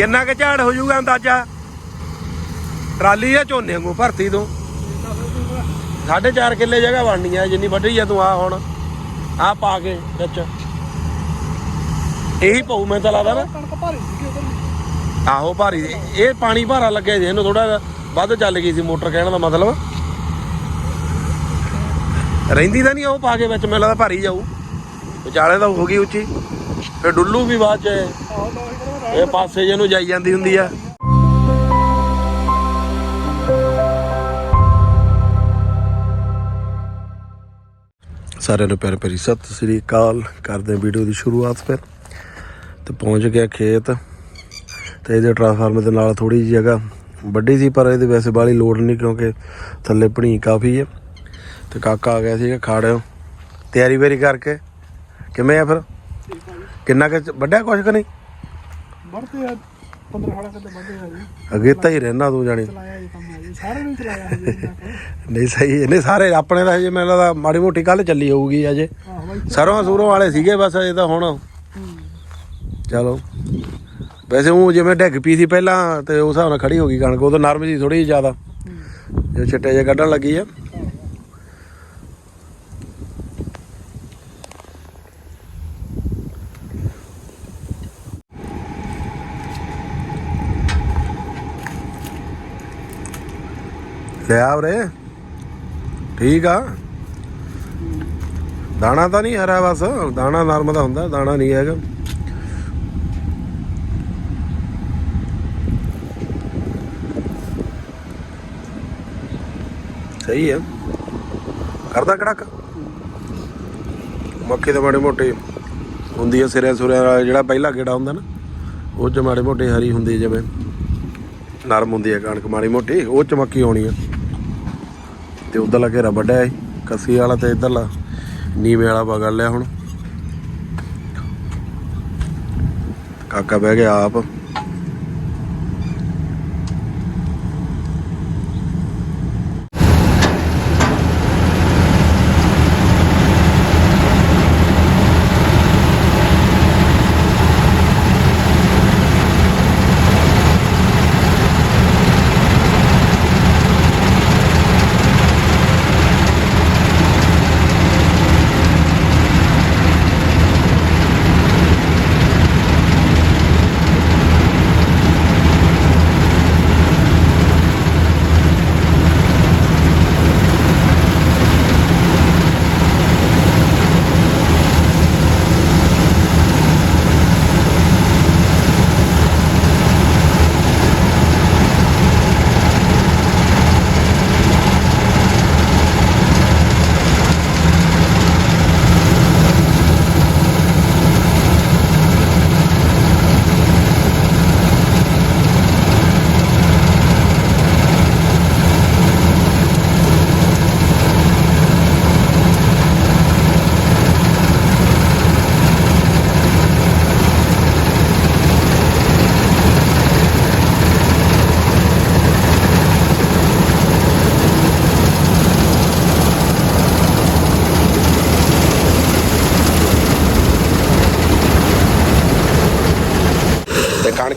ਕਿੰਨਾ ਕੁ ਝਾੜ ਹੋ ਜਾਊਗਾ ਅੰਦਾਜ਼ਾ? ਟਰਾਲੀ ਆ ਝੋਨੇ ਵਾਂਗੂ ਭਰਤੀ ਤੂੰ? ਸਾਢੇ ਚਾਰ ਕਿੱਲੇ ਜਗ੍ਹਾ ਬਣਨੀ ਆ, ਜਿੰਨੀ ਵੱਢੀ ਆ ਤੂੰ ਆ ਹੁਣ। ਆ ਪਾ ਕੇ ਵਿੱਚ। ਇਹੀ ਪਊ ਮੈਂ ਤਾਂ ਲੱਗਦਾ ਨਾ। ਕਣਕ ਭਾਰੀ ਸੀਗੀ ਉਧਰ ਆਹੋ ਭਾਰੀ ਇਹ ਪਾਣੀ ਭਾਰਾ ਲੱਗਿਆ ਜੀ ਇਹਨੂੰ ਥੋੜਾ ਵੱਧ ਚੱਲ ਗਈ ਸੀ ਮੋਟਰ ਕਹਿਣ ਦਾ ਮਤਲਬ। ਰਹਿੰਦੀ ਤਾਂ ਨਹੀਂ ਉਹ ਪਾ ਕੇ ਵਿੱਚ, ਮੈਨੂੰ ਲੱਗਦਾ ਭਾਰੀ ਜਾਊ। ਵਿਚਾਲੇ ਤਾਂ ਹੋ ਗਈ ਉੱਚੀ। ਫਿਰ ਡੁੱਲੂ ਵੀ ਬਾਅਦ ਚ। ਇਹ ਪਾਸੇ ਜਿਹਨੂੰ ਜਾਈ ਜਾਂਦੀ ਹੁੰਦੀ ਆ। ਸਾਰਿਆਂ ਨੂੰ ਪਿਆਰ ਭਰੀ ਸਤਿ ਸ੍ਰੀ ਅਕਾਲ। ਕਰਦੇ ਵੀਡੀਓ ਦੀ ਸ਼ੁਰੂਆਤ ਫਿਰ। ਤੇ ਪਹੁੰਚ ਗਿਆ ਖੇਤ। ਤੇ ਇਹਦੇ ਟਰਾਂਸਫਾਰਮਰ ਦੇ ਨਾਲ ਥੋੜੀ ਜਿਹੀ ਜਗ੍ਹਾ ਵੱਡੀ ਸੀ, ਪਰ ਇਹਦੇ ਵੈਸੇ ਬਾਲੀ ਲੋਡ ਨਹੀਂ ਕਿਉਂਕਿ ਥੱਲੇ ਭਣੀ ਕਾਫੀ ਹੈ। ਤੇ ਕਾਕਾ ਆ ਗਿਆ ਸੀਗਾ ਖਾੜਿਓ ਤਿਆਰੀ ਵੇਰੀ ਕਰਕੇ। ਕਿਵੇਂ ਆ ਫਿਰ? ਕਿੰਨਾ ਕੁ ਚ- ਵੱਢਿਆ ਕੁਛ ਕਿ ਨਹੀਂ? ਵੜਦੇ ਆ 15 16 ਕਿੱਲੇ ਵੱਧੇ ਆ ਜੀ। ਅੱਗੇ ਤਾਂ ਹੀ ਰਹਿਣਾ ਤੂੰ ਜਾਣੀ। ਚਲਾਇਆ ਜੀ ਕੰਮ ਆ ਜੀ ਸਾਰੇ ਨੇ ਚਲਾਇਆ ਹੈ ਜੀ ਇੰਨਾ ਕੁ। ਨਹੀਂ ਸਹੀ ਸਾਰੇ ਆਪਣੇ ਦਾ ਹਜੇ ਮੈਨੂੰ ਲੱਗਦਾ ਮਾੜੀ ਮੋਟੀ ਕੱਲ ਚੱਲੀ ਹੋਊਗੀ ਅਜੇ ਆਹੋ ਬਾਈ ਸਰੋਂ ਸੂਰੋਂ ਵਾਲੇ ਸੀਗੇ ਬਸ ਅਜੇ ਤਾਂ ਹੁਣ। ਚਲੋ। ਵੈਸੇ ਉਹ ਜਿਵੇਂ ਡਿੱਗ ਪਈ ਸੀ ਪਹਿਲਾਂ ਤੇ ਉਸ ਹਿਸਾਬ ਨਾਲ ਖੜੀ ਹੋ ਗਈ ਕਣਕ ਉਹ ਤਾਂ ਨਰਮ ਸੀ ਥੋੜੀ ਜ਼ਿਆਦਾ। ਜੋ ਛਿੱਟੇ ਜੇ ਕੱਢਣ ਲੱਗੀ ਆ। ਲੈ ਆ ਠੀਕ ਆ। ਦਾਣਾ ਤਾਂ ਨਹੀਂ ਹਰਾ ਬਸ। ਦਾਣਾ ਨਰਮ ਦਾ ਹੁੰਦਾ, ਦਾਣਾ ਨਹੀਂ ਹੈਗਾ। ਸਹੀ ਹੈ ਕਰਦਾ ਕੜਕ। ਮੱਕੀ ਦੇ ਮਾੜੇ ਮੋਟੇ ਹੁੰਦੀ ਹੈ ਸਿਰਿਆਂ ਸੁਰਿਆਂ ਵਾਲਾ ਜਿਹੜਾ ਪਹਿਲਾ ਗੇੜਾ ਹੁੰਦਾ ਨਾ, ਉਹ ਚ ਮਾੜੇ ਮੋਟੇ ਹਰੀ ਹੁੰਦੀ ਜਿਵੇਂ। ਨਰਮ ਹੁੰਦੀ ਹੈ ਕਣਕ ਮਾੜੀ ਮੋਟੀ, ਉਹ ਚ ਮੱਕੀ ਆਉਣੀ ਆ। ਤੇ ਉਧਰਲਾ ਘੇਰਾ ਵੱਢਿਆ ਹੈ ਕੱਸੀ ਵਾਲਾ ਤੇ ਇਧਰਲਾ, ਨੀਵੇਂ ਵਾਲਾ ਪਕੜ ਲਿਆ ਹੁਣ। ਕਾਕਾ ਬਹਿ ਗਿਆ ਆਪ।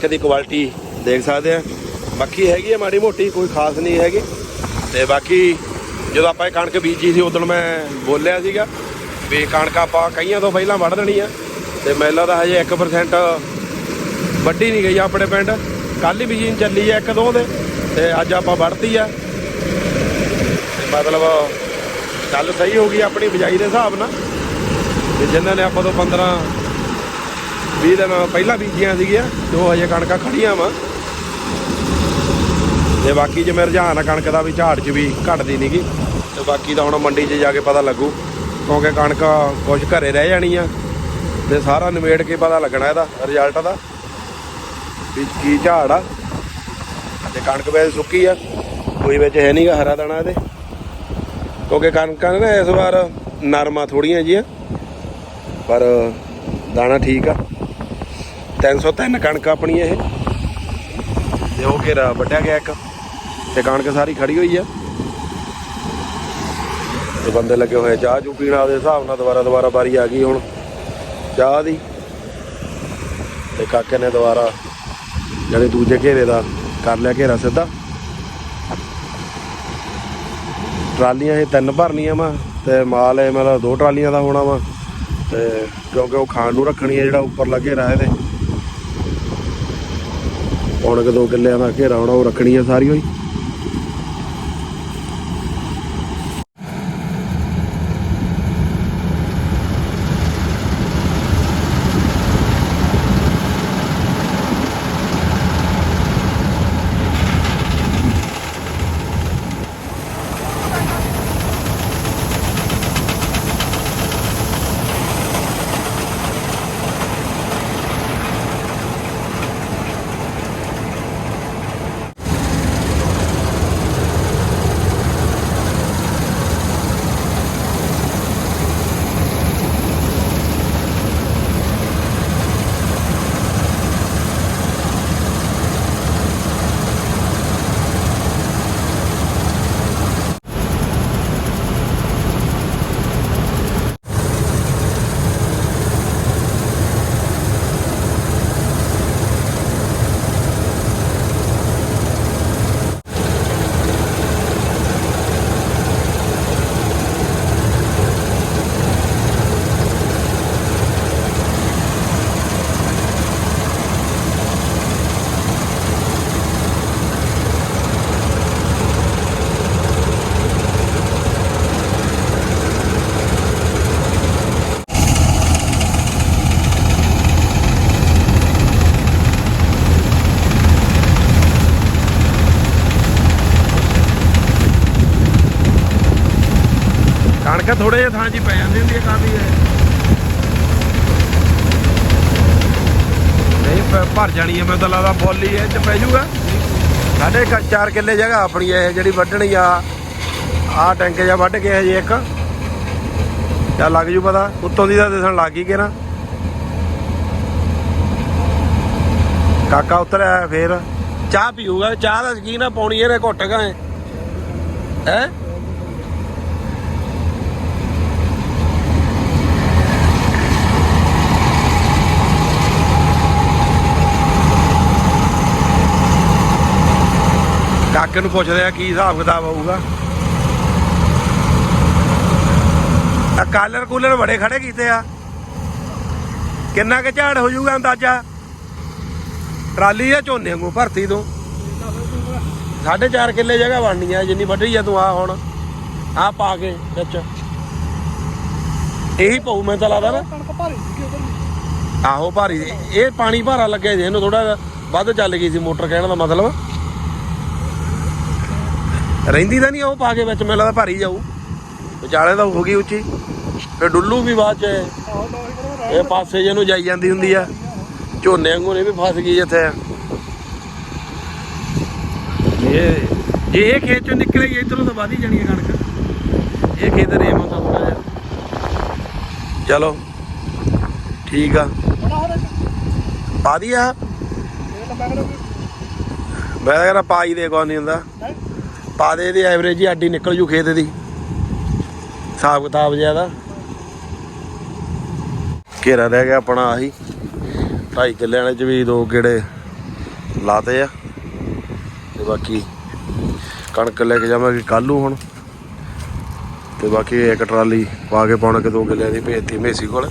ਤੇ ਦੀ ਕੁਆਲਿਟੀ ਦੇਖ ਸਕਦੇ ਆ। ਬਾਕੀ ਹੈਗੀ ਹੈ ਮਾੜੀ ਮੋਟੀ, ਕੋਈ ਖਾਸ ਨਹੀਂ ਹੈਗੀ। ਤੇ ਬਾਕੀ ਜਦੋਂ ਆਪਾਂ ਇਹ ਕਣਕ ਬੀਜੀ ਸੀ, ਉਦੋਂ ਮੈਂ ਬੋਲਿਆ ਸੀਗਾ ਵੀ ਕਣਕ ਆਪਾਂ ਕਈਆਂ ਤੋਂ ਪਹਿਲਾਂ ਵੱਢ ਦੇਣੀ ਆ। ਤੇ ਮੈਲਾ ਦਾ ਹਜੇ 1% ਵੱਢੀ ਨਹੀਂ ਗਈ ਆਪਣੇ ਪਿੰਡ। ਕੱਲ ਹੀ ਮਸ਼ੀਨ ਚੱਲੀ ਆ ਇੱਕ ਦੋ ਦੇ, ਤੇ ਅੱਜ ਆਪਾਂ ਵੱਢਤੀ ਆ। ਤੇ ਮਤਲਬ ਗੱਲ ਸਹੀ ਹੋ ਗਈ ਆਪਣੀ ਬਿਜਾਈ ਦੇ ਹਿਸਾਬ ਨਾਲ। ਤੇ ਜਿਨ੍ਹਾਂ ਨੇ ਆਪਾਂ ਤੋਂ 15 20 ਦਿਨ ਪਹਿਲਾਂ ਬੀਜੀਆਂ ਸੀਗੀਆਂ, ਤੇ ਉਹ ਹਜੇ ਕਣਕਾਂ ਖੜੀਆਂ ਵਾ। ਤੇ ਬਾਕੀ ਜਿਵੇਂ ਰੁਝਾਨ ਆ ਕਣਕ ਦਾ ਵੀ, ਝਾੜ 'ਚ ਵੀ ਘਟਦੀ ਨਹੀਂਗੀ ਤੇ ਬਾਕੀ ਤਾਂ ਹੁਣ ਮੰਡੀ 'ਚ ਜਾ ਕੇ ਪਤਾ ਲੱਗੂ, ਕਿਉਂਕਿ ਕਣਕ ਕੁਝ ਘਰੇ ਰਹਿ ਜਾਣੀ ਆ ਤੇ ਸਾਰਾ ਨਿਬੇੜ ਕੇ ਪਤਾ ਲੱਗਣਾ ਇਹਦਾ ਰਿਜ਼ਲਟ ਦਾ, ਵੀ ਕੀ ਝਾੜ ਆ। ਤੇ ਕਣਕ ਵੈਸੇ ਸੁੱਕੀ ਆ, ਕੋਈ ਵਿੱਚ ਹੈ ਨਹੀਂਗਾ ਹਰਾ ਦਾਣਾ ਇਹਦੇ। ਕਿਉਂਕਿ ਕਣਕਾਂ ਨਾ ਇਸ ਵਾਰ ਨਰਮਾ ਥੋੜੀਆਂ ਜੀਆਂ, ਪਰ ਦਾਣਾ ਠੀਕ ਆ। 303 ਕਣਕ ਆਪਣੀ ਇਹ। ਤੇ ਉਹ ਘੇਰਾ ਵੱਢਿਆ ਗਿਆ ਇੱਕ। ਤੇ ਕਣਕ ਸਾਰੀ ਖੜੀ ਹੋਈ ਆ। ਤੇ ਬੰਦੇ ਲੱਗੇ ਹੋਏ ਚਾਹ ਚੂ ਪੀਣ, ਆਪਦੇ ਹਿਸਾਬ ਨਾਲ ਦੁਬਾਰਾ ਦੁਬਾਰਾ ਵਾਰੀ ਆ ਗਈ ਹੁਣ। ਚਾਹ ਦੀ। ਤੇ ਕਾਕੇ ਨੇ ਦੁਬਾਰਾ ਜਿਹੜੇ ਦੂਜੇ ਘੇਰੇ ਦਾ ਕਰ ਲਿਆ ਘੇਰਾ ਸਿੱਧਾ। ਟਰਾਲੀਆਂ ਇਹ ਤਿੰਨ ਭਰਨੀਆਂ ਵਾ, ਤੇ ਮਾਲ ਇਹ ਮਤਲਬ ਦੋ ਟਰਾਲੀਆਂ ਦਾ ਹੋਣਾ ਵਾ। ਤੇ ਕਿਉਂਕਿ ਉਹ ਖਾਣ ਨੂੰ ਰੱਖਣੀ ਹੈ ਜਿਹੜਾ ਉੱਪਰ ਲੱਗੇ ਰਾਹ ਇਹਦੇ। ਹੁਣ ਕਿ ਦੋ ਕਿੱਲਿਆਂ ਦਾ ਘੇਰਾ ਹੋਣਾ ਉਹ ਰੱਖਣੀ ਹੈ ਸਾਰੀ ਹੋਈ ਕਣਕ ਥੋੜੇ ਜਿਹਾ ਥਾਂ 'ਚ ਪੈ ਜਾਂਦੀ ਹੁੰਦੀ ਹੈ ਕਾਫੀ ਹੈ ਨਹੀਂ ਭਰ ਜਾਣੀ ਹੈ, ਮੈਨੂੰ ਤਾਂ ਲੱਗਦਾ ਬੋਲੀ ਹੀ ਚ ਪੈ ਜਾਊਗਾ। ਸਾਡੇ ਚਾਰ ਕਿੱਲੇ ਜਗ੍ਹਾ ਆਪਣੀ ਹੈ ਜਿਹੜੀ ਵੱਢਣੀ ਆ, ਆਹ ਟੈਂਕ ਜਾਂ ਵੱਢ ਕੇ ਹਜੇ ਇੱਕ। ਜਾਂ ਲੱਗ ਜੂ ਪਤਾ, ਉੱਤੋਂ ਦੀ ਤਾਂ ਦਿਸਣ ਲੱਗ ਹੀ ਕੇ ਨਾ। ਕਾਕਾ ਉਤਰਿਆ ਫੇਰ। ਚਾਹ ਪੀਊਗਾ, ਚਾਹ ਦਾ ਸ਼ਕੀਨ ਆ, ਪਾਉਣੀ ਇਹਨੇ ਘੁੱਟ ਗਾ ਹੈ? ਕਾਕੇ ਨੂੰ ਪੁੱਛਦੇ ਆ ਕੀ ਹਿਸਾਬ ਕਿਤਾਬ ਹੋਊਗਾ। ਆ ਕਾਲਰ ਕੂਲਰ ਬੜੇ ਖੜੇ ਕੀਤੇ ਆ। ਕਿੰਨਾ ਕੁ ਝਾੜ ਹੋ ਜਾਊਗਾ ਅੰਦਾਜ਼ਾ? ਟਰਾਲੀ ਆ ਝੋਨੇ ਵਾਂਗੂ ਭਰਤੀ ਤੋਂ? ਸਾਢੇ ਚਾਰ ਕਿੱਲੇ ਜਗ੍ਹਾ ਬਣਨੀ ਆ ਜਿੰਨੀ ਵੱਢੀ ਆ ਤੂੰ ਆ ਹੁਣ। ਆ ਪਾ ਕੇ ਵਿੱਚ। ਇਹੀ ਪਊ ਮੈਂ ਤਾਂ ਲੱਗਦਾ ਨਾ। ਆਹੋ ਭਾਰੀ। ਇਹ ਪਾਣੀ ਭਾਰਾ ਲੱਗਿਆ ਸੀ ਇਹਨੂੰ ਥੋੜਾ ਵੱਧ ਚੱਲ ਗਈ ਸੀ ਮੋਟਰ ਕਹਿਣ ਦਾ ਮਤਲਬ। ਰਹਿੰਦੀ ਤਾਂ ਨਹੀਂ ਉਹ ਪਾ ਕੇ ਵਿੱਚ, ਮੈਨੂੰ ਲੱਗਦਾ ਭਾਰੀ ਜਾਊ। ਵਿਚਾਲੇ ਤਾਂ ਹੋ ਗਈ ਉੱਚੀ। ਫਿਰ ਡੁੱਲੂ ਵੀ ਬਾਅਦ ਚ। ਆਹੋ ਤਾਂ ਉਹੀ ਇਹ ਪਾਸੇ ਜਿਹਨੂੰ ਜਾਈ ਜਾਂਦੀ ਹੁੰਦੀ ਆ। ਝੋਨੇ ਵਾਂਗੂ ਇਹ ਵੀ ਫਸ ਗਈ ਜਿੱਥੇ ਇਹ ਜੇ ਇਹ ਖੇਤ ਚੋਂ ਨਿਕਲੇਗੀ ਇਧਰੋਂ ਤਾਂ ਵਧ ਜਾਣੀ ਹੈ ਕਣਕ। ਇਹ ਖੇਤ ਰੇਮ ਹੁੰਦਾ ਥੋੜਾ ਜਿਹਾ। ਚਲੋ, ਠੀਕ ਆ। ਪਾ ਦੀ ਮੈਂ ਕਹਿੰਦਾ ਮੈਂ ਹੀ ਦੇ ਕੋਈ ਨਹੀਂ ਹੁੰਦਾ। ਪਾ ਦੇ ਇਹਦੀ ਐਵਰੇਜ ਹੀ ਆਡੀ ਨਿਕਲ ਜੂ ਖੇਤ ਦੀ। ਹਿਸਾਬ ਕਿਤਾਬ ਜ਼ਿਆਦਾ। ਘੇਰਾ ਰਹਿ ਗਿਆ ਆਪਣਾ ਆਹੀ। ਢਾਈ ਕਿੱਲਿਆਂ ਚ ਵੀ ਦੋ ਗੇੜੇ ਲਾਤੇ ਆ। ਤੇ ਬਾਕੀ ਕਣਕ ਲੈ ਕੇ ਜਾਵਾਂਗੇ ਕੱਲੂ ਹੁਣ। ਤੇ ਬਾਕੀ ਇੱਕ ਟਰਾਲੀ ਪਾ ਕੇ ਪਾਉਣਾ ਕਿ ਦੋ ਕਿੱਲਿਆਂ ਦੀ ਭੇਜਤੀ ਮੇਸੀ ਕੋਲ।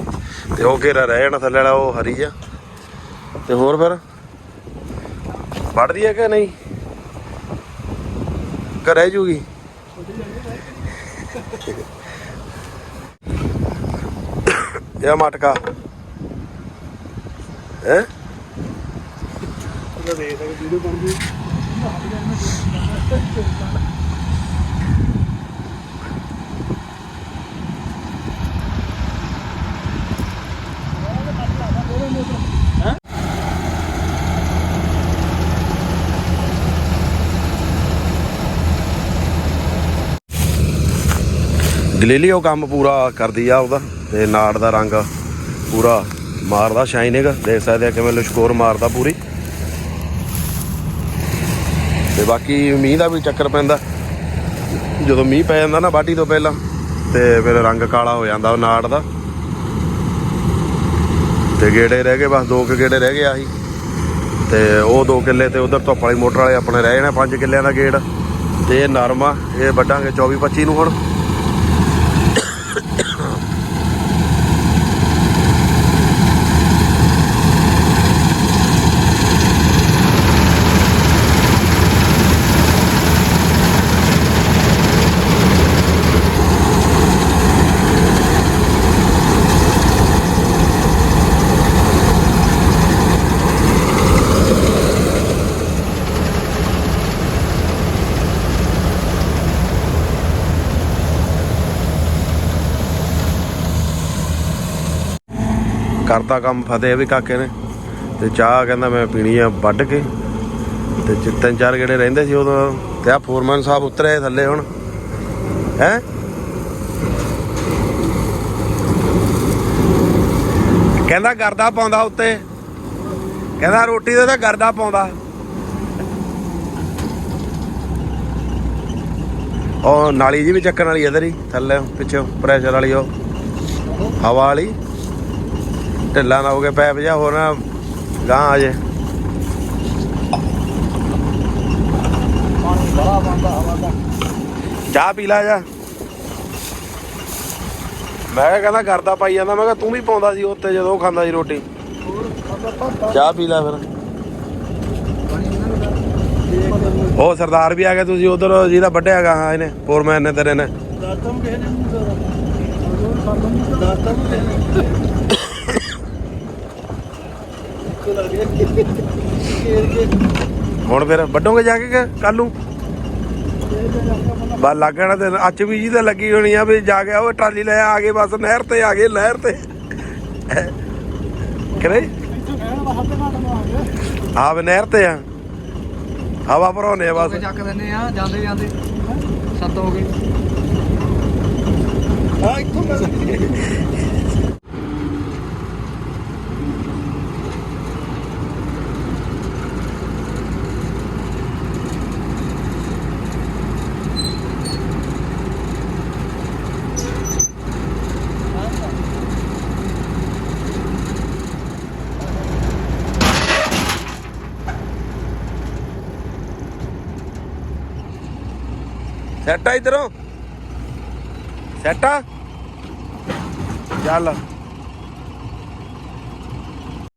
ਤੇ ਉਹ ਘੇਰਾ ਰਹਿ ਜਾਣਾ ਥੱਲੇ ਵਾਲਾ, ਉਹ ਹਰੀ ਆ। ਤੇ ਹੋਰ ਫਿਰ? ਵੱਢਦੀ ਆ ਕਿ ਨਹੀਂ? ਰਹਿ ਜੂਗੀ। ਇਹ ਮਟਕਾ। ਹੈ? ਉਹਦਾ ਦੇ ਦੇ ਵੀਡੀਓ ਬਣ ਗਈ। ਗਲੀਲੀ ਉਹ ਕੰਮ ਪੂਰਾ ਕਰਦੀ ਆ ਉਹਦਾ, ਤੇ ਨਾੜ ਦਾ ਰੰਗ ਪੂਰਾ ਮਾਰਦਾ ਸ਼ਾਈਨਿੰਗ ਦੇਖ ਸਕਦੇ ਆ ਕਿਵੇਂ ਲਸ਼ਕੋਰ ਮਾਰਦਾ ਪੂਰੀ। ਤੇ ਬਾਕੀ ਮੀਂਹ ਦਾ ਵੀ ਚੱਕਰ ਪੈਂਦਾ। ਜਦੋਂ ਮੀਂਹ ਪੈ ਜਾਂਦਾ ਨਾ ਬਾਟੀ ਤੋਂ ਪਹਿਲਾਂ, ਤੇ ਫਿਰ ਰੰਗ ਕਾਲਾ ਹੋ ਜਾਂਦਾ ਉਹ ਨਾੜ ਦਾ। ਤੇ ਗੇੜੇ ਰਹਿ ਗਏ, ਬਸ ਦੋ ਕੁ ਗੇੜੇ ਰਹਿ ਗਏ ਆਹੀ। ਤੇ ਉਹ ਦੋ ਕਿੱਲੇ ਤੇ ਉਧਰ ਧੁੱਪ ਵਾਲੀ ਮੋਟਰ ਵਾਲੇ ਆਪਣੇ ਰਹਿ ਜਾਣੇ ਪੰਜ ਕਿੱਲਿਆਂ ਦਾ ਗੇੜ। ਤੇ ਇਹ ਨਰਮ ਆ ਇਹ ਵੱਢਾਂਗੇ 24 25 ਨੂੰ ਹੁਣ। ਕਰਤਾ ਕੰਮ, ਫਤਿਹ ਵੀ ਕਾਕੇ ਨੇ। ਤੇ ਚਾਹ ਕਹਿੰਦਾ ਮੈਂ ਪੀਣੀ ਆ ਵੱਢ ਕੇ। ਤੇ ਤਿੰਨ ਚਾਰ ਗੇੜੇ ਰਹਿੰਦੇ ਸੀ ਉਦੋਂ। ਤੇ ਆ ਫੋਰਮੈਨ ਸਾਹਿਬ ਉਤਰੇ ਥੱਲੇ ਹੁਣ। ਹੈ? ਕਹਿੰਦਾ ਗਰਦਾ ਪਾਉਂਦਾ ਉੱਤੇ। ਕਹਿੰਦਾ ਰੋਟੀ ਦੇ ਤਾਂ ਗਰਦਾ ਪਾਉਂਦਾ। ਉਹ ਨਾਲੀ ਜੀ ਵੀ ਚੱਕਣ ਵਾਲੀ ਇਧਰ ਹੀ ਥੱਲੇ, ਪਿੱਛੇ ਪ੍ਰੈਸ਼ਰ ਵਾਲੀ ਉਹ। ਹਵਾ ਵਾਲੀ। ਢਿੱਲਾ ਨਾ ਹੋ ਗਿਆ ਪੈਪ ਜਾ ਹੋਰ ਨਾ ਗਾਂ ਆ ਜੇ। ਪਾਣੀ ਬੜਾ ਬੰਦਾ ਹਵਾ ਦਾ ਚਾਹ ਪੀ ਲੈ ਜਾ। ਮੈਂ ਕਹਿੰਦਾ ਕਰਦਾ ਪਾਈ ਜਾਂਦਾ, ਮੈਂ ਕਿਹਾ ਤੂੰ ਵੀ ਪਾਉਂਦਾ ਸੀ ਉੱਤੇ ਜਦੋਂ ਖਾਂਦਾ ਸੀ ਰੋਟੀ। ਚਾਹ ਪੀ ਲੈ ਫਿਰ। ਉਹ ਸਰਦਾਰ ਵੀ ਆ ਗਏ ਤੁਸੀਂ ਉਧਰ ਜਿਹਦਾ ਵੱਡਿਆ ਗਾ ਹਾਂ ਇਹਨੇ ਫੋਰਮੈਨ ਨੇ ਤੇਰੇ ਨੇ ਦਾਤਮ ਕਿਸੇ ਨੇ ਦਾਤਮ ਕਿਸੇ ਨੇ। ਲੱਗੇ ਕੇ ਹੁਣ ਫਿਰ ਵੱਡੋਗੇ ਜਾ ਕੇ ਕੱਲ ਨੂੰ? ਬਸ ਲੱਗਣਾ ਤੇ ਅੱਜ ਵੀ ਜੀ ਤਾਂ ਲੱਗੀ ਹੋਣੀ ਆ ਵੀ ਜਾ ਕੇ ਉਹ ਟਰਾਲੀ ਲੈ ਆ ਗਏ ਬਸ ਨਹਿਰ ਤੇ ਆ ਗਏ ਨਹਿਰ ਤੇ। ਕਰੇ ਆ ਗਿਆ ਆ ਵੀ ਨਹਿਰ ਤੇ ਆ। ਹਵਾ ਭਰਾਉਨੇ ਆ ਬਸ। ਚੱਕ ਦਿੰਨੇ ਆ ਜਾਂਦੇ ਜਾਂਦੇ। ਸੱਤ ਹੋ ਗਏ। ਆ ਇੱਥੋਂ ਮੈਂ ਸੈਟ ਆ ਇਧਰੋਂ? ਸੈਟ ਆ? ਚੱਲ।